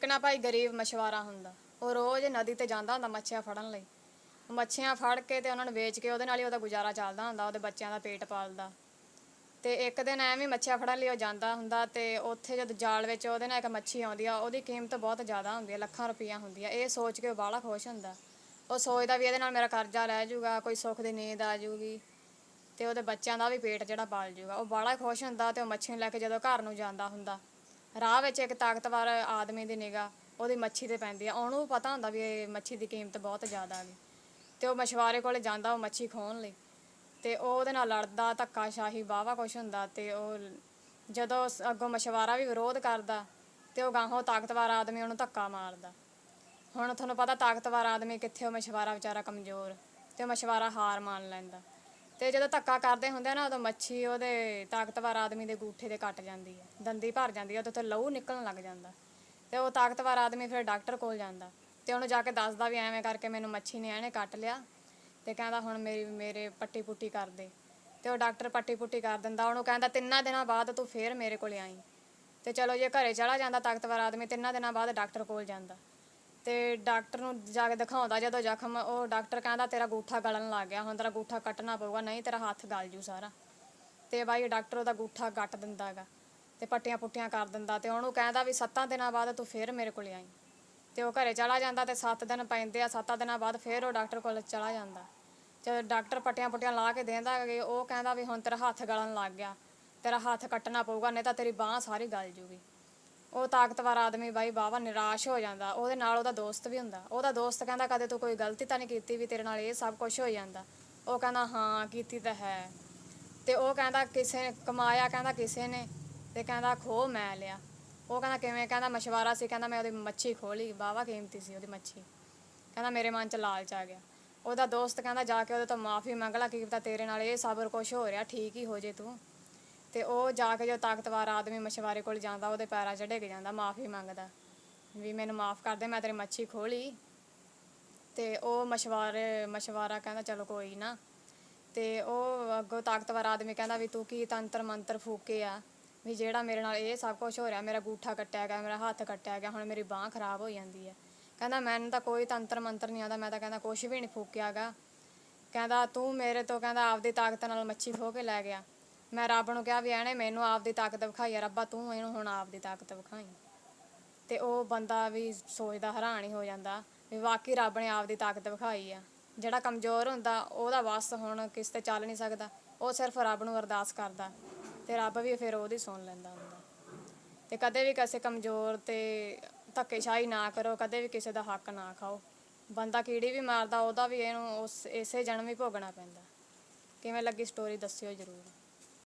ਇੱਕ ਨਾ ਭਾਈ ਗਰੀਬ ਮਛਵਾਰਾ ਹੁੰਦਾ। ਉਹ ਰੋਜ਼ ਨਦੀ ਤੇ ਜਾਂਦਾ ਹੁੰਦਾ ਮੱਛੀਆਂ ਫੜਨ ਲਈ। ਮੱਛੀਆਂ ਫੜ ਕੇ ਤੇ ਉਹਨਾਂ ਨੂੰ ਵੇਚ ਕੇ ਉਹਦੇ ਨਾਲ ਹੀ ਉਹਦਾ ਗੁਜ਼ਾਰਾ ਚੱਲਦਾ ਹੁੰਦਾ, ਉਹਦੇ ਬੱਚਿਆਂ ਦਾ ਪੇਟ ਪਾਲਦਾ। ਤੇ ਇੱਕ ਦਿਨ ਐਵੇਂ ਮੱਛੀਆਂ ਫੜਨ ਲਈ ਉਹ ਜਾਂਦਾ ਹੁੰਦਾ ਤੇ ਉੱਥੇ ਜਦ ਜਾਲ ਵਿੱਚ ਉਹਦੇ ਨਾਲ ਇੱਕ ਮੱਛੀ ਆਉਂਦੀ ਆ, ਉਹਦੀ ਕੀਮਤ ਬਹੁਤ ਜ਼ਿਆਦਾ ਹੁੰਦੀ ਆ, ਲੱਖਾਂ ਰੁਪਈਆ ਹੁੰਦੀ ਆ। ਇਹ ਸੋਚ ਕੇ ਉਹ ਬਾਹਲਾ ਖੁਸ਼ ਹੁੰਦਾ। ਉਹ ਸੋਚਦਾ ਵੀ ਇਹਦੇ ਨਾਲ ਮੇਰਾ ਕਰਜ਼ਾ ਲੈ ਜਾਊਗਾ, ਕੋਈ ਸੁੱਖ ਦੀ ਨੀਂਦ ਆ ਜਾਊਗੀ ਤੇ ਉਹਦੇ ਬੱਚਿਆਂ ਦਾ ਵੀ ਪੇਟ ਜਿਹੜਾ ਪਾਲ ਜਾਊਗਾ। ਉਹ ਬਾਹਲਾ ਖੁਸ਼ ਹੁੰਦਾ ਤੇ ਉਹ ਮੱਛੀ ਨੂੰ ਲੈ ਕੇ ਜਦੋਂ ਘਰ ਨੂੰ ਜਾਂਦਾ ਹੁੰਦਾ। ਰਾਹ ਵਿੱਚ ਇੱਕ ਤਾਕਤਵਰ ਆਦਮੀ ਦੀ ਨਿਗਾਹ ਉਹਦੀ ਮੱਛੀ ਤੇ ਪੈਂਦੀ ਆ। ਉਹਨੂੰ ਪਤਾ ਹੁੰਦਾ ਵੀ ਇਹ ਮੱਛੀ ਦੀ ਕੀਮਤ ਬਹੁਤ ਜ਼ਿਆਦਾ ਹੈਗੀ ਤੇ ਉਹ ਮਛਵਾਰੇ ਕੋਲੇ ਜਾਂਦਾ ਉਹ ਮੱਛੀ ਖੋਹਣ ਲਈ। ਤੇ ਉਹ ਉਹਦੇ ਨਾਲ ਲੜਦਾ, ਧੱਕਾਸ਼ਾਹੀ ਬਾਵਾ ਕੁਛ ਹੁੰਦਾ ਤੇ ਉਹ ਜਦੋਂ ਸ- ਅੱਗੋਂ ਮਛਵਾਰਾ ਵੀ ਵਿਰੋਧ ਕਰਦਾ ਤੇ ਉਹ ਗਾਹੋਂ ਤਾਕਤਵਰ ਆਦਮੀ ਉਹਨੂੰ ਧੱਕਾ ਮਾਰਦਾ। ਹੁਣ ਤੁਹਾਨੂੰ ਪਤਾ ਤਾਕਤਵਰ ਆਦਮੀ ਕਿੱਥੇ ਉਹ ਮਛਵਾਰਾ ਵਿਚਾਰਾ ਕਮਜ਼ੋਰ ਤੇ ਉਹ ਮਛਵਾਰਾ ਹਾਰ ਮੰਨ ਲੈਂਦਾ। ਤੇ ਜਦੋਂ ਧੱਕਾ ਕਰਦੇ ਹੁੰਦੇ ਆ ਨਾ, ਉਦੋਂ ਮੱਛੀ ਉਹਦੇ ਤਾਕਤਵਰ ਆਦਮੀ ਦੇ ਗੂਠੇ ਤੇ ਕੱਟ ਜਾਂਦੀ ਹੈ, ਦੰਦੀ ਭਰ ਜਾਂਦੀ ਹੈ ਉਹਦੇ ਤੋਂ ਲਹੂ ਨਿਕਲਣ ਲੱਗ ਜਾਂਦਾ ਤੇ ਉਹ ਤਾਕਤਵਰ ਆਦਮੀ ਫਿਰ ਡਾਕਟਰ ਕੋਲ ਜਾਂਦਾ ਤੇ ਉਹਨੂੰ ਜਾ ਕੇ ਦੱਸਦਾ ਵੀ ਐਵੇਂ ਕਰਕੇ ਮੈਨੂੰ ਮੱਛੀ ਨੇ ਇਹਨੇ ਕੱਟ ਲਿਆ ਤੇ ਕਹਿੰਦਾ ਹੁਣ ਮੇਰੀ, ਮੇਰੇ ਪੱਟੀ ਪੁੱਟੀ ਕਰ ਦੇ ਤੇ ਉਹ ਡਾਕਟਰ ਪੱਟੀ ਪੁੱਟੀ ਕਰ ਦਿੰਦਾ, ਉਹਨੂੰ ਕਹਿੰਦਾ ਤਿੰਨਾਂ ਦਿਨਾਂ ਬਾਅਦ ਤੂੰ ਫੇਰ ਮੇਰੇ ਕੋਲ ਆਈ ਤੇ ਚਲੋ ਜੇ ਘਰੇ ਚਲਾ ਜਾਂਦਾ ਤਾਕਤਵਰ ਆਦਮੀ, ਤਿੰਨਾਂ ਦਿਨਾਂ ਬਾਅਦ ਡਾਕਟਰ ਕੋਲ ਜਾਂਦਾ ਤੇ ਡਾਕਟਰ ਨੂੰ ਜਾ ਕੇ ਦਿਖਾਉਂਦਾ ਜਦੋਂ ਜ਼ਖਮ, ਉਹ ਡਾਕਟਰ ਕਹਿੰਦਾ ਤੇਰਾ ਗੂਠਾ ਗਲਣ ਲੱਗ ਗਿਆ, ਹੁਣ ਤੇਰਾ ਗੂਠਾ ਕੱਟਣਾ ਪਊਗਾ, ਨਹੀਂ ਤੇਰਾ ਹੱਥ ਗਲ ਜੂ ਸਾਰਾ। ਤੇ ਬਾਈ ਡਾਕਟਰ ਉਹਦਾ ਗੂਠਾ ਕੱਟ ਦਿੰਦਾ ਹੈਗਾ ਤੇ ਪੱਟੀਆਂ ਪੁੱਟੀਆਂ ਕਰ ਦਿੰਦਾ ਤੇ ਉਹਨੂੰ ਕਹਿੰਦਾ ਵੀ ਸੱਤਾਂ ਦਿਨਾਂ ਬਾਅਦ ਤੂੰ ਫੇਰ ਮੇਰੇ ਕੋਲ ਆਈ। ਤੇ ਉਹ ਘਰੇ ਚਲਾ ਜਾਂਦਾ ਤੇ 7 ਦਿਨ ਪੈਂਦੇ ਆ 7 ਦਿਨਾਂ ਬਾਅਦ ਫੇਰ ਉਹ ਡਾਕਟਰ ਕੋਲ ਚਲਾ ਜਾਂਦਾ। ਜਦ ਡਾਕਟਰ ਪੱਟੀਆਂ ਪੁੱਟੀਆਂ ਲਾ ਕੇ ਦੇਂਦਾ ਕਿ ਉਹ ਕਹਿੰਦਾ ਵੀ ਹੁਣ ਤੇਰਾ ਹੱਥ ਗਲਣ ਲੱਗ ਗਿਆ, ਤੇਰਾ ਹੱਥ ਕੱਟਣਾ ਪਊਗਾ, ਨਹੀਂ ਤਾਂ ਤੇਰੀ ਬਾਹ ਸਾਰੀ ਗਲ ਜੂਗੀ। ਉਹ ਤਾਕਤਵਰ ਆਦਮੀ ਬਾਈ ਬਾਵਾ ਨਿਰਾਸ਼ ਹੋ ਜਾਂਦਾ। ਉਹਦੇ ਨਾਲ ਉਹਦਾ ਦੋਸਤ ਵੀ ਹੁੰਦਾ। ਉਹਦਾ ਦੋਸਤ ਕਹਿੰਦਾ, ਕਦੇ ਤੂੰ ਕੋਈ ਗਲਤੀ ਤਾਂ ਨਹੀਂ ਕੀਤੀ ਵੀ ਤੇਰੇ ਨਾਲ ਇਹ ਸਭ ਕੁਝ ਹੋ ਜਾਂਦਾ? ਉਹ ਕਹਿੰਦਾ, ਹਾਂ, ਕੀਤੀ ਤਾਂ ਹੈ। ਤੇ ਉਹ ਕਹਿੰਦਾ, ਕਿਸੇ ਨੇ ਕਮਾਇਆ ਕਹਿੰਦਾ ਕਿਸੇ ਨੇ ਤੇ ਕਹਿੰਦਾ, ਖੋ ਮੈਂ ਲਿਆ। ਉਹ ਕਹਿੰਦਾ, ਕਿਵੇਂ? ਕਹਿੰਦਾ, ਮਸ਼ਵਰਾ ਸੀ। ਕਹਿੰਦਾ, ਮੈਂ ਉਹਦੀ ਮੱਛੀ ਖੋਲੀ ਬਾਵਾ ਕੀਮਤੀ ਸੀ ਉਹਦੀ ਮੱਛੀ। ਕਹਿੰਦਾ, ਮੇਰੇ ਮਨ 'ਚ ਲਾਲਚ ਆ ਗਿਆ। ਉਹਦਾ ਦੋਸਤ ਕਹਿੰਦਾ, ਜਾ ਕੇ ਉਹਦੇ ਤੋਂ ਮਾਫੀ ਮੰਗ ਲੈ, ਕੀ ਪਤਾ ਤੇਰੇ ਨਾਲ ਇਹ ਸਬਰ ਕੁਛ ਹੋ ਰਿਹਾ, ਠੀਕ ਹੀ ਹੋ ਜੇ ਤੂੰ। ਤੇ ਉਹ ਜਾ ਕੇ ਜੋ ਤਾਕਤਵਰ ਆਦਮੀ ਮਛਵਾਰੇ ਕੋਲ ਜਾਂਦਾ, ਉਹਦੇ ਪੈਰਾਂ 'ਚ ਡਿੱਗ ਜਾਂਦਾ, ਮਾਫੀ ਮੰਗਦਾ। ਵੀ ਮੈਨੂੰ ਮਾਫ ਕਰ ਦੇ, ਮੈਂ ਤੇਰੀ ਮੱਛੀ ਖੋਲੀ। ਤੇ ਉਹ ਮਛਵਾਰੇ, ਮਛਵਾਰਾ ਕਹਿੰਦਾ, ਚਲੋ ਕੋਈ ਨਾ। ਤੇ ਉਹ ਅੱਗੋਂ ਤਾਕਤਵਰ ਆਦਮੀ ਕਹਿੰਦਾ ਵੀ, ਤੂੰ ਕੀ ਤੰਤਰ ਮੰਤਰ ਫੂਕੇ ਆ? ਵੀ ਜਿਹੜਾ ਮੇਰੇ ਨਾਲ ਇਹ ਸਭ ਕੁਝ ਹੋ ਰਿਹਾ, ਮੇਰਾ ਗੂਠਾ ਕੱਟਿਆ ਗਿਆ, ਮੇਰਾ ਹੱਥ ਕੱਟਿਆ ਗਿਆ, ਹੁਣ ਮੇਰੀ ਬਾਹ ਖਰਾਬ ਹੋ ਜਾਂਦੀ ਹੈ। ਕਹਿੰਦਾ, ਮੈਨੂੰ ਤਾਂ ਕੋਈ ਤੰਤਰ ਮੰਤਰ ਨਹੀਂ ਆਉਂਦਾ, ਮੈਂ ਤਾਂ ਕਹਿੰਦਾ ਕੁਝ ਵੀ ਨਹੀਂ ਫੂਕਿਆਗਾ ਕਹਿੰਦਾ, ਤੂੰ ਮੇਰੇ ਤੋਂ ਕਹਿੰਦਾ, ਆਪਦੀ ਤਾਕਤ ਨਾਲ ਮੱਛੀ ਖੋ ਕੇ ਲੈ ਗਿਆ। ਮੈਂ ਰੱਬ ਨੂੰ ਕਿਹਾ ਵੀ ਐਨੇ ਮੈਨੂੰ ਆਪਦੀ ਤਾਕਤ ਵਿਖਾਈ ਆ, ਰੱਬਾ ਤੂੰ ਇਹਨੂੰ ਹੁਣ ਆਪਦੀ ਤਾਕਤ ਵਿਖਾਈ। ਤੇ ਉਹ ਬੰਦਾ ਵੀ ਸੋਚਦਾ, ਹੈਰਾਨ ਹੀ ਹੋ ਜਾਂਦਾ ਵੀ ਵਾਕਈ ਰੱਬ ਨੇ ਆਪਦੀ ਤਾਕਤ ਵਿਖਾਈ ਆ। ਜਿਹੜਾ ਕਮਜ਼ੋਰ ਹੁੰਦਾ, ਉਹਦਾ ਵਸ ਹੁਣ ਕਿਸ ਤੇ ਚੱਲ ਨਹੀਂ ਸਕਦਾ। ਉਹ ਸਿਰਫ ਰੱਬ ਨੂੰ ਅਰਦਾਸ ਕਰਦਾ ਤੇ ਰੱਬ ਵੀ ਫਿਰ ਉਹਦੀ ਸੁਣ ਲੈਂਦਾ ਹੁੰਦਾ। ਤੇ ਕਦੇ ਵੀ ਕਿਸੇ ਕਮਜ਼ੋਰ ਤੇ ਧੱਕੇਸ਼ਾਹੀ ਨਾ ਕਰੋ, ਕਦੇ ਵੀ ਕਿਸੇ ਦਾ ਹੱਕ ਨਾ ਖਾਓ। ਬੰਦਾ ਕੀੜੀ ਵੀ ਮਾਰਦਾ, ਉਹਦਾ ਵੀ ਇਹਨੂੰ ਉਸ, ਇਸੇ ਜਨਮ ਹੀ ਭੋਗਣਾ ਪੈਂਦਾ। ਕਿਵੇਂ ਲੱਗੀ ਸਟੋਰੀ ਦੱਸਿਓ ਜਰੂਰ।